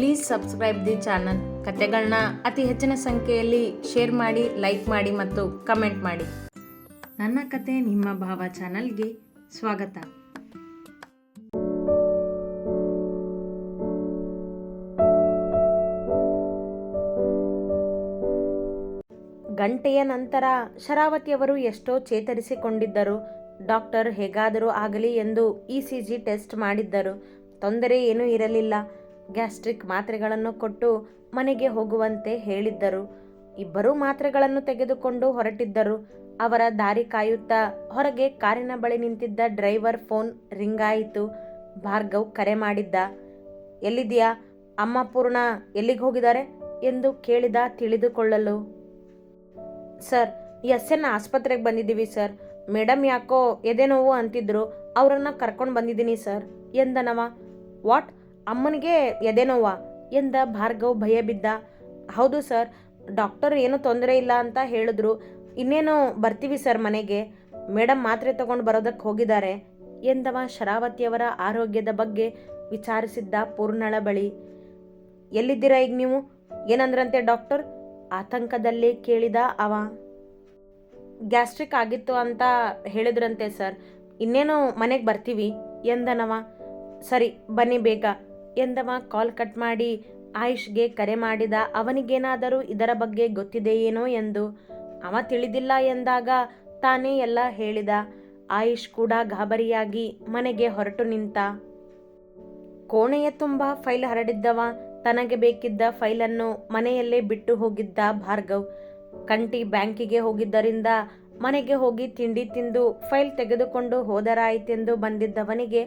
Please subscribe the channel ಕತೆಗಳನ್ನ ಅತಿ ಹೆಚ್ಚಿನ ಸಂಖ್ಯೆಯಲ್ಲಿ ಶೇರ್ ಮಾಡಿ ಲೈಕ್ ಮಾಡಿ ಮತ್ತು ಕಮೆಂಟ್ ಮಾಡಿ. ನನ್ನ ಕತೆ ನಿಮ್ಮ ಭಾವ ಚಾನಲ್ಗೆ ಸ್ವಾಗತ. ಗಂಟೆಯ ನಂತರ ಶರಾವತಿಯವರು ಎಷ್ಟೋ ಚೇತರಿಸಿಕೊಂಡಿದ್ದರು. ಡಾಕ್ಟರ್ ಹೇಗಾದರೂ ಆಗಲಿ ಎಂದು ಇ ಸಿ ಜಿ ಟೆಸ್ಟ್ ಮಾಡಿದ್ದರು. ತೊಂದರೆ ಏನೂ ಇರಲಿಲ್ಲ. ಗ್ಯಾಸ್ಟ್ರಿಕ್ ಮಾತ್ರೆಗಳನ್ನು ಕೊಟ್ಟು ಮನೆಗೆ ಹೋಗುವಂತೆ ಹೇಳಿದ್ದರು. ಇಬ್ಬರೂ ಮಾತ್ರೆಗಳನ್ನು ತೆಗೆದುಕೊಂಡು ಹೊರಟಿದ್ದರು. ಅವರ ದಾರಿ ಕಾಯುತ್ತಾ ಹೊರಗೆ ಕಾರಿನ ಬಳಿ ನಿಂತಿದ್ದ ಡ್ರೈವರ್ ಫೋನ್ ರಿಂಗ್ ಆಯಿತು ಭಾರ್ಗವ್ ಕರೆ ಮಾಡಿದ್ದ ಎಲ್ಲಿದೆಯಾ ಅಮ್ಮ ಪೂರ್ಣ ಎಲ್ಲಿಗೆ ಹೋಗಿದ್ದಾರೆ? ಎಂದು ಕೇಳಿದ ತಿಳಿದುಕೊಳ್ಳಲು. ಸರ್, ಎಸ್ ಎನ್ ಆಸ್ಪತ್ರೆಗೆ ಬಂದಿದ್ದೀವಿ ಸರ್. ಮೇಡಮ್ ಯಾಕೋ ಎದೆ ನೋವು ಅಂತಿದ್ರು. ಅವರನ್ನು ಕರ್ಕೊಂಡು ಬಂದಿದ್ದೀನಿ ಸರ್, ಎಂದನವ. ವಾಟ್? ಅಮ್ಮನಿಗೆ ಎದೆನೋವ ಎಂದ ಭಾರ್ಗವ್ ಭಯ ಬಿದ್ದ. ಹೌದು ಸರ್, ಡಾಕ್ಟರ್ ಏನು ತೊಂದರೆ ಇಲ್ಲ ಅಂತ ಹೇಳಿದ್ರು. ಇನ್ನೇನು ಬರ್ತೀವಿ ಸರ್ ಮನೆಗೆ? ಮೇಡಮ್ ಮಾತ್ರೆ ತಗೊಂಡು ಬರೋದಕ್ಕೆ ಹೋಗಿದ್ದಾರೆ ಎಂದವ ಶರಾವತಿಯವರ ಆರೋಗ್ಯದ ಬಗ್ಗೆ ವಿಚಾರಿಸಿದ್ದ ಪೂರ್ಣಳ ಬಳಿ. ಎಲ್ಲಿದ್ದೀರಾ ಈಗ ನೀವು? ಏನಂದ್ರಂತೆ ಡಾಕ್ಟರ್? ಆತಂಕದಲ್ಲಿ ಕೇಳಿದ ಅವ. ಗ್ಯಾಸ್ಟ್ರಿಕ್ ಆಗಿತ್ತು ಅಂತ ಹೇಳಿದ್ರಂತೆ ಸರ್. ಇನ್ನೇನು ಮನೆಗೆ ಬರ್ತೀವಿ ಎಂದನವ. ಸರಿ, ಬನ್ನಿ ಬೇಗ. ಎಂದವ ಕಾಲ್ ಕಟ್ ಮಾಡಿ, ಆಯುಷ್ಗೆ ಕರೆ ಮಾಡಿದ ಅವನಿಗೇನಾದರೂ ಇದರ ಬಗ್ಗೆ ಗೊತ್ತಿದೆಯೇನೋ ಎಂದು. ಅವ ತಿಳಿದಿಲ್ಲ ಎಂದಾಗ ತಾನೇ ಎಲ್ಲ ಹೇಳಿದ. ಆಯುಷ್ ಕೂಡ ಗಾಬರಿಯಾಗಿ ಮನೆಗೆ ಹೊರಟು ನಿಂತ. ಕೋಣೆಯ ತುಂಬ ಫೈಲ್ ಹರಡಿದ್ದವ, ತನಗೆ ಬೇಕಿದ್ದ ಫೈಲನ್ನು ಮನೆಯಲ್ಲೇ ಬಿಟ್ಟು ಹೋಗಿದ್ದ ಭಾರ್ಗವ್. ಕಂಟಿ ಬ್ಯಾಂಕಿಗೆ ಹೋಗಿದ್ದರಿಂದ ಮನೆಗೆ ಹೋಗಿ ತಿಂಡಿ ತಿಂದು ಫೈಲ್ ತೆಗೆದುಕೊಂಡು ಹೋದರಾಯಿತೆಂದು ಬಂದಿದ್ದವನಿಗೆ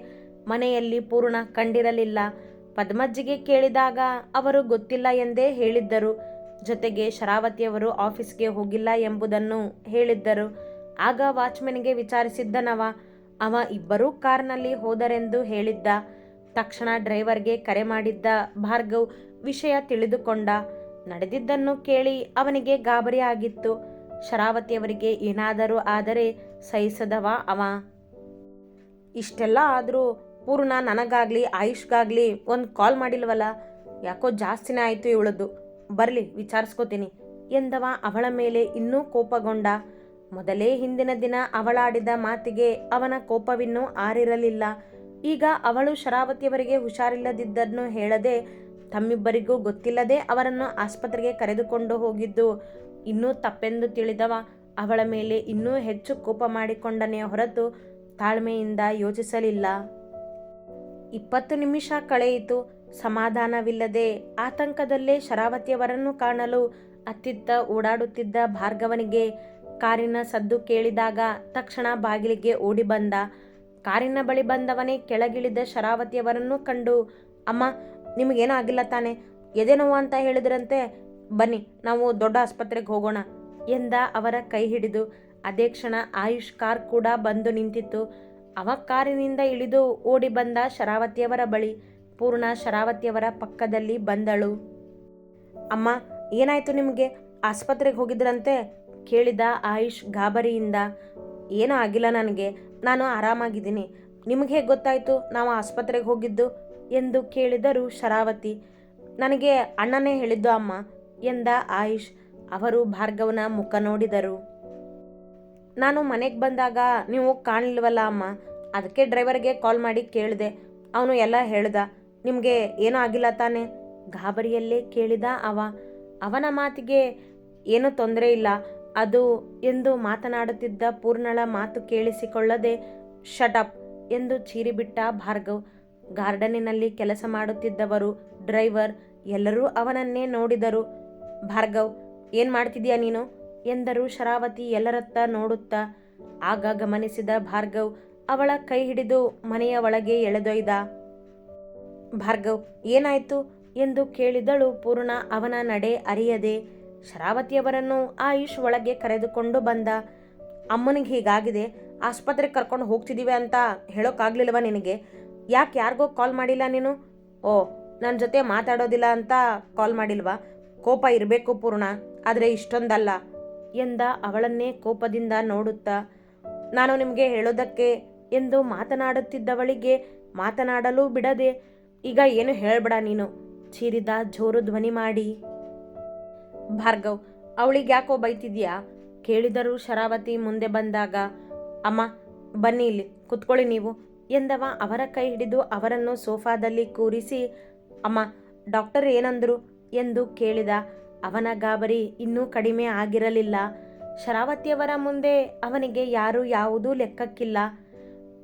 ಮನೆಯಲ್ಲಿ ಪೂರ್ಣ ಕಂಡಿರಲಿಲ್ಲ. ಪದ್ಮಜ್ಜಿಗೆ ಕೇಳಿದಾಗ ಅವರು ಗೊತ್ತಿಲ್ಲ ಎಂದೇ ಹೇಳಿದ್ದರು. ಜೊತೆಗೆ ಶರಾವತಿಯವರು ಆಫೀಸ್ಗೆ ಹೋಗಿಲ್ಲ ಎಂಬುದನ್ನು ಹೇಳಿದ್ದರು. ಆಗ ವಾಚ್ಮೆನ್ಗೆ ವಿಚಾರಿಸಿದ್ದನವ ಅವ ಇಬ್ಬರೂ ಕಾರ್ನಲ್ಲಿ ಹೋದರೆಂದು ಹೇಳಿದ್ದ. ತಕ್ಷಣ ಡ್ರೈವರ್ಗೆ ಕರೆ ಮಾಡಿದ್ದ ಭಾರ್ಗವ್ ವಿಷಯ ತಿಳಿದುಕೊಂಡ. ನಡೆದಿದ್ದನ್ನು ಕೇಳಿ ಅವನಿಗೆ ಗಾಬರಿ ಆಗಿತ್ತು. ಶರಾವತಿಯವರಿಗೆ ಏನಾದರೂ ಆದರೆ ಸಹಿಸದವ ಅವ. ಇಷ್ಟೆಲ್ಲ ಆದರೂ ಪೂರ್ಣ ನನಗಾಗ್ಲಿ, ಆಯುಷ್ಗಾಗಲಿ ಒಂದು ಕಾಲ್ ಮಾಡಿಲ್ವಲ್ಲ? ಯಾಕೋ ಜಾಸ್ತಿನೇ ಆಯಿತು ಇವಳದ್ದು. ಬರಲಿ, ವಿಚಾರಿಸ್ಕೋತೀನಿ. ಎಂದವ ಅವಳ ಮೇಲೆ ಇನ್ನೂ ಕೋಪಗೊಂಡ. ಮೊದಲೇ ಹಿಂದಿನ ದಿನ ಅವಳಾಡಿದ ಮಾತಿಗೆ ಅವನ ಕೋಪವಿನ್ನೂ ಆರಿರಲಿಲ್ಲ. ಈಗ ಅವಳು ಶರಾವತಿಯವರಿಗೆ ಹುಷಾರಿಲ್ಲದಿದ್ದನ್ನು ಹೇಳದೆ ತಮ್ಮಿಬ್ಬರಿಗೂ ಗೊತ್ತಿಲ್ಲದೆ ಅವರನ್ನು ಆಸ್ಪತ್ರೆಗೆ ಕರೆದುಕೊಂಡು ಹೋಗಿದ್ದು. ಇನ್ನೂ ತಪ್ಪೆಂದು ತಿಳಿದವ ಅವಳ ಮೇಲೆ ಇನ್ನೂ ಹೆಚ್ಚು ಕೋಪ ಮಾಡಿಕೊಂಡನೇ ಹೊರತು ತಾಳ್ಮೆಯಿಂದ ಯೋಚಿಸಲಿಲ್ಲ. ಇಪ್ಪತ್ತು ನಿಮಿಷ ಕಳೆಯಿತು. ಸಮಾಧಾನವಿಲ್ಲದೆ ಆತಂಕದಲ್ಲೇ ಶರಾವತಿಯವರನ್ನು ಕಾಣಲು ಅತ್ತಿತ್ತ ಓಡಾಡುತ್ತಿದ್ದ ಭಾರ್ಗವನಿಗೆ ಕಾರಿನ ಸದ್ದು ಕೇಳಿದಾಗ ತಕ್ಷಣ ಬಾಗಿಲಿಗೆ ಓಡಿ ಬಂದ. ಕಾರಿನ ಬಳಿ ಬಂದವನೇ ಕೆಳಗಿಳಿದ ಶರಾವತಿಯವರನ್ನು ಕಂಡು, ಅಮ್ಮ ನಿಮಗೇನೂ ಆಗಿಲ್ಲ ತಾನೆ? ಎದೆ ನೋವು ಅಂತ ಹೇಳಿದ್ರಂತೆ? ಬನ್ನಿ, ನಾವು ದೊಡ್ಡ ಆಸ್ಪತ್ರೆಗೆ ಹೋಗೋಣ ಎಂದ ಅವರ ಕೈ ಹಿಡಿದು. ಅದೇ ಕ್ಷಣ ಆಯುಷ್ ಕಾರ್ ಕೂಡ ಬಂದು ನಿಂತಿತ್ತು. ಅವ ಕಾರಿನಿಂದ ಇಳಿದು ಓಡಿ ಬಂದ ಶರಾವತಿಯವರ ಬಳಿ ಪೂರ್ಣ ಶರಾವತಿಯವರ ಪಕ್ಕದಲ್ಲಿ ಬಂದಳು. ಅಮ್ಮ, ಏನಾಯ್ತು ನಿಮಗೆ? ಆಸ್ಪತ್ರೆಗೆ ಹೋಗಿದ್ರಂತೆ? ಕೇಳಿದ ಆಯುಷ್ ಗಾಬರಿಯಿಂದ. ಏನೂ ಆಗಿಲ್ಲ ನನಗೆ. ನಾನು ಆರಾಮಾಗಿದ್ದೀನಿ. ನಿಮಗೆ ಹೇಗೆ ಗೊತ್ತಾಯಿತು ನಾವು ಆಸ್ಪತ್ರೆಗೆ ಹೋಗಿದ್ದು? ಎಂದು ಕೇಳಿದರು ಶರಾವತಿ. ನನಗೆ ಅಣ್ಣನೇ ಹೇಳಿದ್ದು ಅಮ್ಮ, ಎಂದ ಆಯುಷ್. ಅವರು ಭಾರ್ಗವನ ಮುಖ ನೋಡಿದರು. ನಾನು ಮನೆಗೆ ಬಂದಾಗ ನೀವು ಕಾಣಲಿಲ್ವಲ್ಲ ಅಮ್ಮ? ಅದಕ್ಕೆ ಡ್ರೈವರ್ಗೆ ಕಾಲ್ ಮಾಡಿ ಕೇಳಿದೆ. ಅವನು ಎಲ್ಲ ಹೇಳ್ದ. ನಿಮಗೆ ಏನೂ ಆಗಿಲ್ಲ ತಾನೆ? ಗಾಬರಿಯಲ್ಲೇ ಕೇಳಿದ ಅವ. ಅವನ ಮಾತಿಗೆ ಏನೂ ತೊಂದರೆ ಇಲ್ಲ. ಅದು ಎಂದು ಮಾತನಾಡುತ್ತಿದ್ದ ಪೂರ್ಣಳ ಮಾತು ಕೇಳಿಸಿಕೊಳ್ಳದೆ ಶಟಪ್ ಎಂದು ಚೀರಿಬಿಟ್ಟ ಭಾರ್ಗವ್. ಗಾರ್ಡನಿನಲ್ಲಿ ಕೆಲಸ ಮಾಡುತ್ತಿದ್ದವರು ಡ್ರೈವರ್ ಎಲ್ಲರೂ ಅವನನ್ನೇ ನೋಡಿದರು. ಭಾರ್ಗವ್, ಏನು ಮಾಡ್ತಿದ್ಯಾ ನೀನು? ಎಂದರು ಶರಾವತಿ ಎಲ್ಲರತ್ತ ನೋಡುತ್ತಾ. ಆಗ ಗಮನಿಸಿದ ಭಾರ್ಗವ್ ಅವಳ ಕೈ ಹಿಡಿದು ಮನೆಯ ಒಳಗೆ ಎಳೆದೊಯ್ದ. ಭಾರ್ಗವ್, ಏನಾಯ್ತು? ಎಂದು ಕೇಳಿದಳು ಪೂರ್ಣ ಅವನ ನಡೆ ಅರಿಯದೆ. ಶರಾವತಿಯವರನ್ನು ಆಯುಷ್ ಒಳಗೆ ಕರೆದುಕೊಂಡು ಬಂದ. ಅಮ್ಮನಿಗೆ ಹೀಗಾಗಿದೆ, ಆಸ್ಪತ್ರೆಗೆ ಕರ್ಕೊಂಡು ಹೋಗ್ತಿದ್ದೀವಿ ಅಂತ ಹೇಳೋಕ್ಕಾಗ್ಲಿಲ್ವ ನಿನಗೆ? ಯಾಕೆ ಯಾರಿಗೋ ಕಾಲ್ ಮಾಡಿಲ್ಲ ನೀನು? ಓ ನನ್ನ ಜೊತೆ ಮಾತಾಡೋದಿಲ್ಲ ಅಂತ ಕಾಲ್ ಮಾಡಿಲ್ವಾ? ಕೋಪ ಇರಬೇಕು ಪೂರ್ಣ, ಆದರೆ ಇಷ್ಟೊಂದಲ್ಲ. ಎಂದ ಅವಳನ್ನೇ ಕೋಪದಿಂದ ನೋಡುತ್ತಾ, ನಾನು ನಿಮಗೆ ಹೇಳೋದಕ್ಕೆ ಎಂದು ಮಾತನಾಡುತ್ತಿದ್ದವಳಿಗೆ ಮಾತನಾಡಲು ಬಿಡದೆ, ಈಗ ಏನು ಹೇಳ್ಬೇಡ ನೀನು? ಚೀರಿದ ಜೋರು ಧ್ವನಿ ಮಾಡಿ. ಭಾರ್ಗವ್, ಅವಳಿಗೆ ಯಾಕೋ ಬೈತಿದ್ಯಾ? ಕೇಳಿದರು ಶರಾವತಿ ಮುಂದೆ ಬಂದಾಗ, ಅಮ್ಮ, ಬನ್ನಿ ಇಲ್ಲಿ, ಕುತ್ಕೊಳ್ಳಿ ನೀವು, ಎಂದವ ಅವರ ಕೈ ಹಿಡಿದು ಅವರನ್ನು ಸೋಫಾದಲ್ಲಿ ಕೂರಿಸಿ, ಅಮ್ಮ, ಡಾಕ್ಟರ್ ಏನಂದ್ರು? ಎಂದು ಕೇಳಿದ ಅವನ ಗಾಬರಿ ಇನ್ನೂ ಕಡಿಮೆ ಆಗಿರಲಿಲ್ಲ. ಶರಾವತಿಯವರ ಮುಂದೆ ಅವನಿಗೆ ಯಾರು ಯಾವುದೂ ಲೆಕ್ಕಕ್ಕಿಲ್ಲ.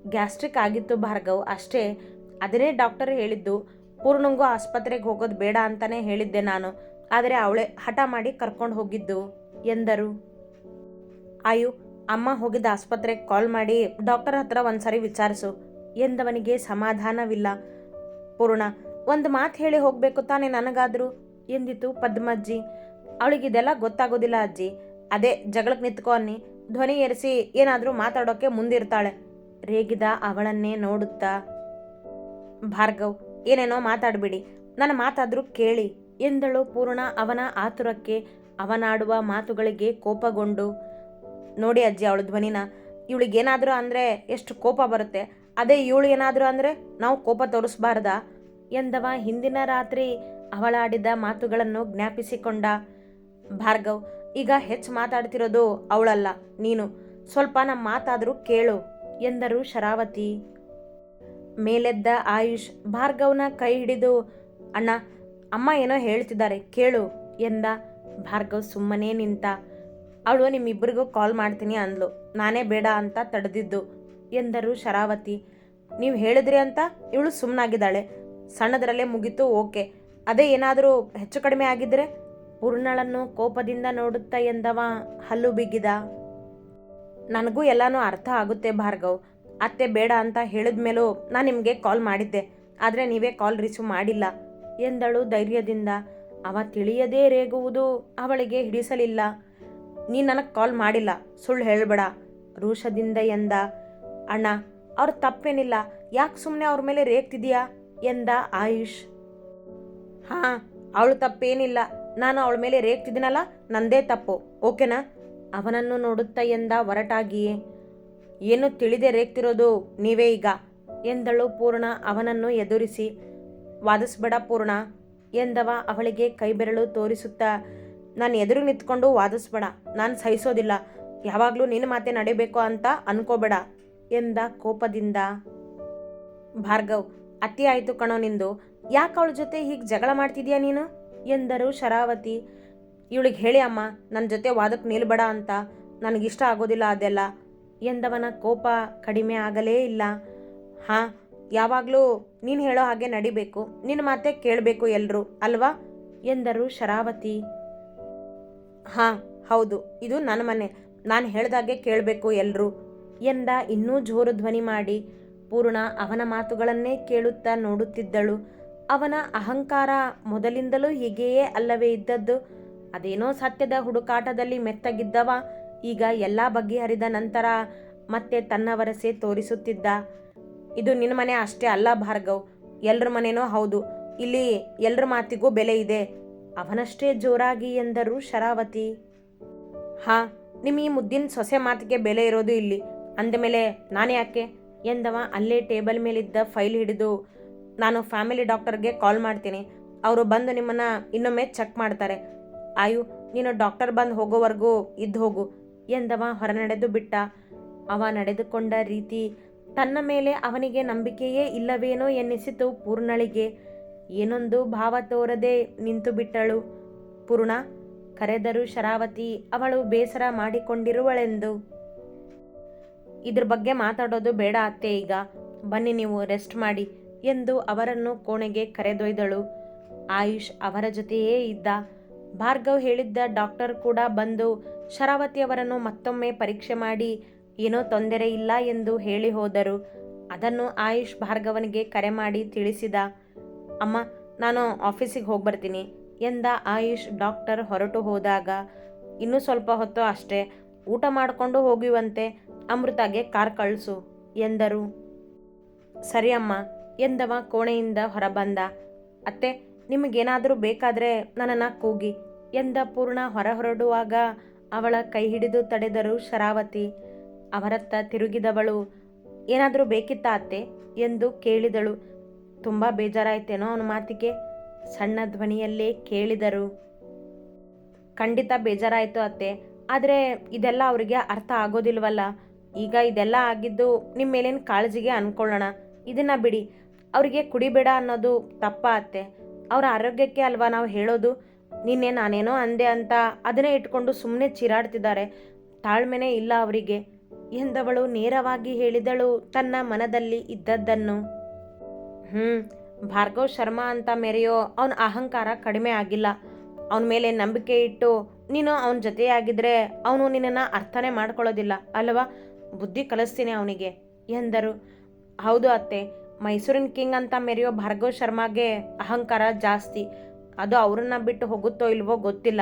ಗ್ಯಾಸ್ಟ್ರಿಕ್ ಆಗಿತ್ತು ಭಾರ್ಗವ್, ಅಷ್ಟೇ. ಅದನ್ನೇ ಡಾಕ್ಟರ್ ಹೇಳಿದ್ದು, ಪೂರ್ಣಂಗೂ ಆಸ್ಪತ್ರೆಗೆ ಹೋಗೋದು ಬೇಡ ಅಂತಾನೆ ಹೇಳಿದ್ದೆ ನಾನು, ಆದರೆ ಅವಳೆ ಹಠ ಮಾಡಿ ಕರ್ಕೊಂಡು ಹೋಗಿದ್ದು, ಎಂದರು. ಆಯು, ಅಮ್ಮ ಹೋಗಿದ್ದ ಆಸ್ಪತ್ರೆಗೆ ಕಾಲ್ ಮಾಡಿ, ಡಾಕ್ಟರ್ ಹತ್ರ ಒಂದ್ಸರಿ ವಿಚಾರಿಸು, ಎಂದವನಿಗೆ ಸಮಾಧಾನವಿಲ್ಲ. ಪೂರ್ಣ, ಒಂದು ಮಾತು ಹೇಳಿ ಹೋಗಬೇಕು ತಾನೇ ನನಗಾದರೂ? ಎಂದಿತು ಪದ್ಮಜ್ಜಿ? ಅವಳಿಗಿದೆಲ್ಲ ಗೊತ್ತಾಗೋದಿಲ್ಲ ಅಜ್ಜಿ. ಅದೇ, ಜಗಳಕ್ಕೆ ನಿಂತ್ಕೊ ಅನ್ನಿ. ಧ್ವನಿ ಏರಿಸಿ ಏನಾದರೂ ಮಾತಾಡೋಕ್ಕೆ ಮುಂದಿರ್ತಾಳೆ. ರೇಗಿದ ಅವಳನ್ನೇ ನೋಡುತ್ತಾ, ಭಾರ್ಗವ್, ಏನೇನೋ ಮಾತಾಡಬೇಡಿ. ನನ್ನ ಮಾತಾದರೂ ಕೇಳಿ. ಎಂದಳು ಪೂರ್ಣ ಅವನ ಆತುರಕ್ಕೆ. ಅವನಾಡುವ ಮಾತುಗಳಿಗೆ ಕೋಪಗೊಂಡು, ನೋಡಿ ಅಜ್ಜಿ, ಅವಳ ಧ್ವನಿನ. ಇವಳಿಗೇನಾದರೂ ಅಂದರೆ ಎಷ್ಟು ಕೋಪ ಬರುತ್ತೆ. ಅದೇ ಇವಳು ಏನಾದರೂ ಅಂದರೆ ನಾವು ಕೋಪ ತೋರಿಸ್ಬಾರ್ದಾ? ಎಂದವ ಹಿಂದಿನ ರಾತ್ರಿ ಅವಳಾಡಿದ ಮಾತುಗಳನ್ನು ಜ್ಞಾಪಿಸಿಕೊಂಡ ಭಾರ್ಗವ್, ಈಗ ಹೆಚ್ಚು ಮಾತಾಡ್ತಿರೋದು ಅವಳಲ್ಲ, ನೀನು. ಸ್ವಲ್ಪ ನಮ್ಮ ಮಾತಾದರೂ ಕೇಳು, ಎಂದರು ಶರಾವತಿ. ಮೇಲೆದ್ದ ಆಯುಷ್, ಭಾರ್ಗವ್ನ ಕೈ ಹಿಡಿದು, ಅಣ್ಣ, ಅಮ್ಮ ಏನೋ ಹೇಳ್ತಿದ್ದಾರೆ, ಕೇಳು, ಎಂದ ಭಾರ್ಗವ್ ಸುಮ್ಮನೆ ನಿಂತ. ಅವಳು ನಿಮ್ಮಿಬ್ಬರಿಗೂ ಕಾಲ್ ಮಾಡ್ತೀನಿ ಅಂದ್ಲು, ನಾನೇ ಬೇಡ ಅಂತ ತಡೆದಿದ್ದು, ಎಂದರು ಶರಾವತಿ. ನೀವು ಹೇಳಿದ್ರಿ ಅಂತ? ಇವಳು ಸುಮ್ಮನಾಗಿದ್ದಾಳೆ ಸಣ್ಣದರಲ್ಲೇ ಮುಗೀತು, ಓಕೆ. ಅದೇ ಏನಾದರೂ ಹೆಚ್ಚು ಕಡಿಮೆ ಆಗಿದ್ರೆ ಪೂರ್ಣಳನ್ನು ಕೋಪದಿಂದ ನೋಡುತ್ತಾ ಎಂದವ ಹಲ್ಲು ಬಿಗಿದ. ನನಗೂ ಎಲ್ಲನೂ ಅರ್ಥ ಆಗುತ್ತೆ ಭಾರ್ಗವ್. ಅತ್ತೆ ಬೇಡ ಅಂತ ಹೇಳಿದ ಮೇಲೂ ನಾನು ನಿಮಗೆ ಕಾಲ್ ಮಾಡಿದ್ದೆ. ಆದರೆ ನೀವೇ ಕಾಲ್ ರಿಸೀವ್ ಮಾಡಿಲ್ಲ ಎಂದಳು ಧೈರ್ಯದಿಂದ. ಅವ ತಿಳಿಯದೇ ರೇಗುವುದು ಅವಳಿಗೆ ಹಿಡಿಸಲಿಲ್ಲ. ನೀ ನನಗೆ ಕಾಲ್ ಮಾಡಿಲ್ಲ, ಸುಳ್ಳು ಹೇಳಬೇಡ, ರೋಷದಿಂದ ಎಂದ. ಅಣ್ಣ, ಅವ್ರ ತಪ್ಪೇನಿಲ್ಲ, ಯಾಕೆ ಸುಮ್ಮನೆ ಅವ್ರ ಮೇಲೆ ರೇಗ್ತಿದೀಯಾ? ಎಂದ ಆಯುಷ್. ಹಾಂ, ಅವಳು ತಪ್ಪೇನಿಲ್ಲ. ನಾನು ಅವಳ ಮೇಲೆ ರೇಗ್ತಿದ್ದೀನಲ್ಲ, ನಂದೇ ತಪ್ಪು. ಓಕೆನಾ? ಅವನನ್ನು ನೋಡುತ್ತಾ ಎಂದ ಹೊರಟಾಗಿಯೇ ಏನು ತಿಳಿದೇ ರೇಗ್ತಿರೋದು ನೀವೇ ಈಗ? ಎಂದಳು ಪೂರ್ಣ ಅವನನ್ನು ಎದುರಿಸಿ. ವಾದಿಸ್ಬೇಡ ಪೂರ್ಣ, ಎಂದವ ಅವಳಿಗೆ ಕೈಬೆರಳು ತೋರಿಸುತ್ತಾ, ನಾನು ಎದುರು ನಿಂತ್ಕೊಂಡು ವಾದಿಸ್ಬೇಡ, ನಾನು ಸಹಿಸೋದಿಲ್ಲ. ಯಾವಾಗಲೂ ನಿನ್ನ ಮಾತೆ ನಡಿಬೇಕು ಅಂತ ಅನ್ಕೋಬೇಡ, ಎಂದ ಕೋಪದಿಂದ. ಭಾರ್ಗವ್, ಅತಿ ಆಯಿತು ಕಣೋ ನಿಂದು. ಯಾಕೆ ಅವಳ ಜೊತೆ ಹೀಗೆ ಜಗಳ ಮಾಡ್ತಿದ್ಯಾ ನೀನು? ಎಂದರು ಶರಾವತಿ. ಇವಳಿಗೆ ಹೇಳಿ, ಅಮ್ಮ ನನ್ನ ಜೊತೆ ವಾದಕ್ಕೆ ನಿಲ್ಬೇಡ ಅಂತ. ನನಗಿಷ್ಟ ಆಗೋದಿಲ್ಲ ಅದೆಲ್ಲ. ಎಂದವನ ಕೋಪ ಕಡಿಮೆ ಆಗಲೇ ಇಲ್ಲ. ಹಾಂ, ಯಾವಾಗಲೂ ನೀನು ಹೇಳೋ ಹಾಗೆ ನಡಿಬೇಕು. ನಿನ್ನ ಮಾತೆ ಕೇಳಬೇಕು ಎಲ್ಲರೂ ಅಲ್ವಾ? ಎಂದರು ಶರಾವತಿ. ಹಾಂ, ಹೌದು, ಇದು ನನ್ನ ಮನೆ. ನಾನು ಹೇಳ್ದಾಗೆ ಕೇಳಬೇಕು ಎಲ್ಲರೂ ಎಂದ ಇನ್ನೂ ಜೋರು ಧ್ವನಿ ಮಾಡಿ. ಪೂರ್ಣ ಅವನ ಮಾತುಗಳನ್ನೇ ಕೇಳುತ್ತಾ ನೋಡುತ್ತಿದ್ದಳು. ಅವನ ಅಹಂಕಾರ ಮೊದಲಿಂದಲೂ ಹೀಗೆಯೇ ಅಲ್ಲವೇ ಇದ್ದದ್ದು. ಅದೇನೋ ಸತ್ಯದ ಹುಡುಕಾಟದಲ್ಲಿ ಮೆತ್ತಗಿದ್ದವ, ಈಗ ಎಲ್ಲ ಬಗೆಹರಿದ ನಂತರ ಮತ್ತೆ ತನ್ನ ವರಸೆ ತೋರಿಸುತ್ತಿದ್ದ. ಇದು ನಿನ್ನ ಮನೆ ಅಷ್ಟೇ ಅಲ್ಲ ಭಾರ್ಗವ್, ಎಲ್ರ ಮನೇನೋ ಹೌದು. ಇಲ್ಲಿ ಎಲ್ರ ಮಾತಿಗೂ ಬೆಲೆ ಇದೆ. ಅವನಷ್ಟೇ ಜೋರಾಗಿ ಎಂದರು ಶರಾವತಿ. ಹಾ ನಿಮ್ಮ ಈ ಮುದ್ದಿನ ಸೊಸೆ ಮಾತಿಗೆ ಬೆಲೆ ಇರೋದು ಇಲ್ಲಿ. ಅಂದಮೇಲೆ ನಾನು ಯಾಕೆ? ಎಂದವ ಅಲ್ಲೇ ಟೇಬಲ್ ಮೇಲಿದ್ದ ಫೈಲ್ ಹಿಡಿದು ನಾನು ಫ್ಯಾಮಿಲಿ ಡಾಕ್ಟರ್ಗೆ ಕಾಲ್ ಮಾಡ್ತೀನಿ. ಅವರು ಬಂದು ನಿಮ್ಮನ್ನು ಇನ್ನೊಮ್ಮೆ ಚೆಕ್ ಮಾಡ್ತಾರೆ. ಆಯು, ನೀನು ಡಾಕ್ಟರ್ ಬಂದು ಹೋಗೋವರೆಗೂ ಇದ್ದು ಹೋಗು. ಎಂದವ ಹೊರನಡೆದು ಬಿಟ್ಟ. ಅವ ನಡೆದುಕೊಂಡ ರೀತಿ ತನ್ನ ಮೇಲೆ ಅವನಿಗೆ ನಂಬಿಕೆಯೇ ಇಲ್ಲವೇನೋ ಎನ್ನಿಸಿತು ಪೂರ್ಣಳಿಗೆ. ಏನೊಂದು ಭಾವ ತೋರದೆ ನಿಂತು ಬಿಟ್ಟಳು. ಪೂರ್ಣ, ಕರೆದರು ಶರಾವತಿ ಅವಳು ಬೇಸರ ಮಾಡಿಕೊಂಡಿರುವಳೆಂದು. ಇದ್ರ ಬಗ್ಗೆ ಮಾತಾಡೋದು ಬೇಡ ಅತ್ತೆ ಈಗ. ಬನ್ನಿ ನೀವು ರೆಸ್ಟ್ ಮಾಡಿ. ಎಂದು ಅವರನ್ನು ಕೋಣೆಗೆ ಕರೆದೊಯ್ದಳು. ಆಯುಷ್ ಅವರ ಜೊತೆಯೇ ಇದ್ದ. ಭಾರ್ಗವ್ ಹೇಳಿದ್ದ ಡಾಕ್ಟರ್ ಕೂಡ ಬಂದು ಶರಾವತಿಯವರನ್ನು ಮತ್ತೊಮ್ಮೆ ಪರೀಕ್ಷೆ ಮಾಡಿ ಏನೋ ತೊಂದರೆ ಇಲ್ಲ ಎಂದು ಹೇಳಿ ಹೋದರು. ಅದನ್ನು ಆಯುಷ್ ಭಾರ್ಗವನಿಗೆ ಕರೆ ಮಾಡಿ ತಿಳಿಸಿದ. ಅಮ್ಮ, ನಾನು ಆಫೀಸಿಗೆ ಹೋಗಿ ಬರ್ತೀನಿ ಎಂದ ಆಯುಷ್ ಡಾಕ್ಟರ್ ಹೊರಟು ಹೋದಾಗ. ಇನ್ನೂ ಸ್ವಲ್ಪ ಹೊತ್ತು ಅಷ್ಟೇ, ಊಟ ಮಾಡಿಕೊಂಡು ಹೋಗುವಂತೆ, ಅಮೃತಾಗೆ ಕಾರ್ ಕಳಿಸು ಎಂದರು. ಸರಿ ಅಮ್ಮ. ಎಂದವ ಕೋಣೆಯಿಂದ ಹೊರಬಂದ, ಅತ್ತೆ, ನಿಮಗೇನಾದರೂ ಬೇಕಾದರೆ ನನ್ನನ್ನು ಕೂಗಿ ಎಂದ ಪೂರ್ಣ ಹೊರ ಹೊರಡುವಾಗ ಅವಳ ಕೈ ಹಿಡಿದು ತಡೆದರು ಶರಾವತಿ. ಅವರತ್ತ ತಿರುಗಿದವಳು ಏನಾದರೂ ಬೇಕಿತ್ತಾ ಅತ್ತೆ? ಎಂದು ಕೇಳಿದಳು. ತುಂಬ ಬೇಜಾರಾಯ್ತೇನೋ ಅವನ ಮಾತಿಗೆ? ಸಣ್ಣ ಧ್ವನಿಯಲ್ಲೇ ಕೇಳಿದರು. ಖಂಡಿತ ಬೇಜಾರಾಯಿತು ಅತ್ತೆ, ಆದರೆ ಇದೆಲ್ಲ ಅವರಿಗೆ ಅರ್ಥ ಆಗೋದಿಲ್ವಲ್ಲ? ಈಗ ಇದೆಲ್ಲ ಆಗಿದ್ದು ನಿಮ್ಮ ಮೇಲೇನು ಕಾಳಜಿಗೆ ಅಂದ್ಕೊಳ್ಳೋಣ ಇದನ್ನು ಬಿಡಿ ಅವರಿಗೆ ಕುಡಿಬೇಡ ಅನ್ನೋದು ತಪ್ಪ ಅತ್ತೆ ಅವರ ಆರೋಗ್ಯಕ್ಕೆ ಅಲ್ವಾ ನಾವು ಹೇಳೋದು? ನಿನ್ನೆ ನಾನೇನೋ ಅಂದೆ ಅಂತ ಅದನ್ನೇ ಇಟ್ಕೊಂಡು ಸುಮ್ಮನೆ ಚಿರಾಡ್ತಿದ್ದಾರೆ. ತಾಳ್ಮೆನೇ ಇಲ್ಲ ಅವರಿಗೆ. ಎಂದವಳು ನೇರವಾಗಿ ಹೇಳಿದಳು ತನ್ನ ಮನದಲ್ಲಿ ಇದ್ದದ್ದನ್ನು. ಹ್ಞೂ ಭಾರ್ಗವ್ ಶರ್ಮಾ ಅಂತ ಮೆರೆಯೋ ಅವನ ಅಹಂಕಾರ ಕಡಿಮೆ ಆಗಿಲ್ಲ. ಅವನ ಮೇಲೆ ನಂಬಿಕೆ ಇಟ್ಟು ನೀನು ಅವನ ಜೊತೆಯಾಗಿದ್ದರೆ ಅವನು ನಿನ್ನನ್ನು ಅರ್ಥನೇ ಮಾಡ್ಕೊಳ್ಳೋದಿಲ್ಲ, ಅಲ್ವಾ? ಬುದ್ಧಿ ಕಲಿಸ್ತೀನಿ ಅವನಿಗೆ, ಎಂದರು. ಹೌದು ಅತ್ತೆ ಮೈಸೂರಿನ ಕಿಂಗ್ ಅಂತ ಮೆರೆಯೋ ಭಾರ್ಗವ್ ಶರ್ಮಾಗೆ ಅಹಂಕಾರ ಜಾಸ್ತಿ. ಅದು ಅವ್ರನ್ನ ಬಿಟ್ಟು ಹೋಗುತ್ತೋ ಇಲ್ವೋ ಗೊತ್ತಿಲ್ಲ.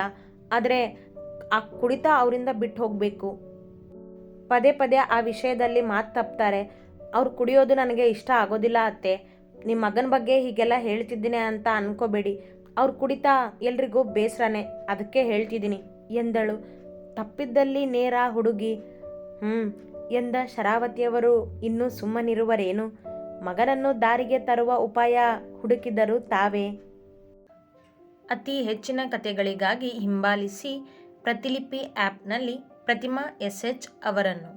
ಆದರೆ ಆ ಕುಡಿತ ಅವರಿಂದ ಬಿಟ್ಟು ಹೋಗಬೇಕು. ಪದೇ ಪದೇ ಆ ವಿಷಯದಲ್ಲಿ ಮಾತು ತಪ್ತಾರೆ. ಅವ್ರು ಕುಡಿಯೋದು ನನಗೆ ಇಷ್ಟ ಆಗೋದಿಲ್ಲ ಅತ್ತೆ. ನಿಮ್ಮ ಮಗನ ಬಗ್ಗೆ ಹೀಗೆಲ್ಲ ಹೇಳ್ತಿದ್ದೀನಿ ಅಂತ ಅನ್ಕೋಬೇಡಿ. ಅವ್ರು ಕುಡಿತಾ ಎಲ್ರಿಗೂ ಬೇಸರನೇ. ಅದಕ್ಕೆ ಹೇಳ್ತಿದ್ದೀನಿ. ಎಂದಳು. ತಪ್ಪಿದ್ದಲ್ಲಿ ನೇರ ಹುಡುಗಿ. ಹ್ಞೂ ಎಂದ ಶರಾವತಿಯವರು ಇನ್ನೂ ಸುಮ್ಮನಿರುವರೇನು? ಮಗನನ್ನು ದಾರಿಗೆ ತರುವ ಉಪಾಯ ಹುಡುಕಿದರು ತಾವೇ. ಅತಿ ಹೆಚ್ಚಿನ ಕಥೆಗಳಿಗಾಗಿ ಹಿಂಬಾಲಿಸಿ ಪ್ರತಿಲಿಪಿ ಆ್ಯಪ್ನಲ್ಲಿ ಪ್ರತಿಮಾ ಎಸ್ ಎಚ್ ಅವರನ್ನು.